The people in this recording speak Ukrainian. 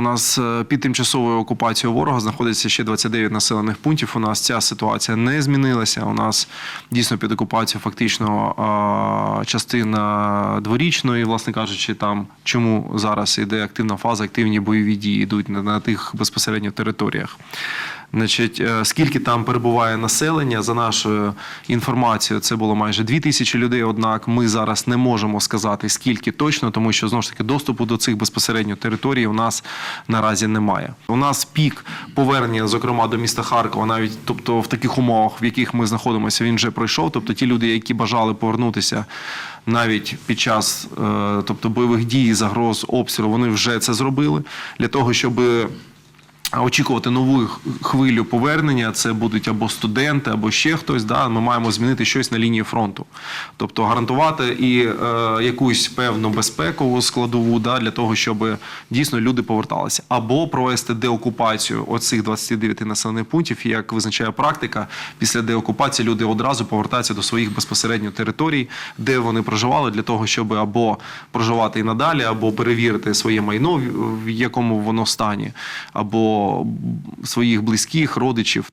У нас е, під тимчасовою окупацією ворога знаходиться ще 29 населених пунктів. У нас ця ситуація не змінилася. У нас дійсно під окупацією фактично частина дворічної, власне кажучи, там чому зараз іде активна фаза, активні бойові дії йдуть на, тих безпосередньо територіях. Значить, е, скільки там перебуває населення, за нашою інформацією, це було майже 2 тисячі людей. Однак ми зараз не можемо сказати скільки точно, тому що знову ж таки доступу до цих безпосередньо територій у нас наразі немає. У нас пік повернення, зокрема до міста Харкова, навіть тобто в таких умовах, в яких ми знаходимося, він вже пройшов. Тобто ті люди, які бажали повернутися навіть під час е, тобто бойових дій, загроз обстрілу, вони вже це зробили для того, щоб очікувати нову хвилю повернення це будуть або студенти, або ще хтось. Да? Ми маємо змінити щось на лінії фронту, тобто гарантувати і е, якусь певну безпекову складову да, для того, щоб дійсно люди поверталися, або провести деокупацію оцих 29 населених пунктів. Як визначає практика, після деокупації люди одразу повертаються до своїх безпосередньо територій, де вони проживали, для того, щоб або проживати і надалі, або перевірити своє майно, в- якому воно стані, або своїх близьких, родичів.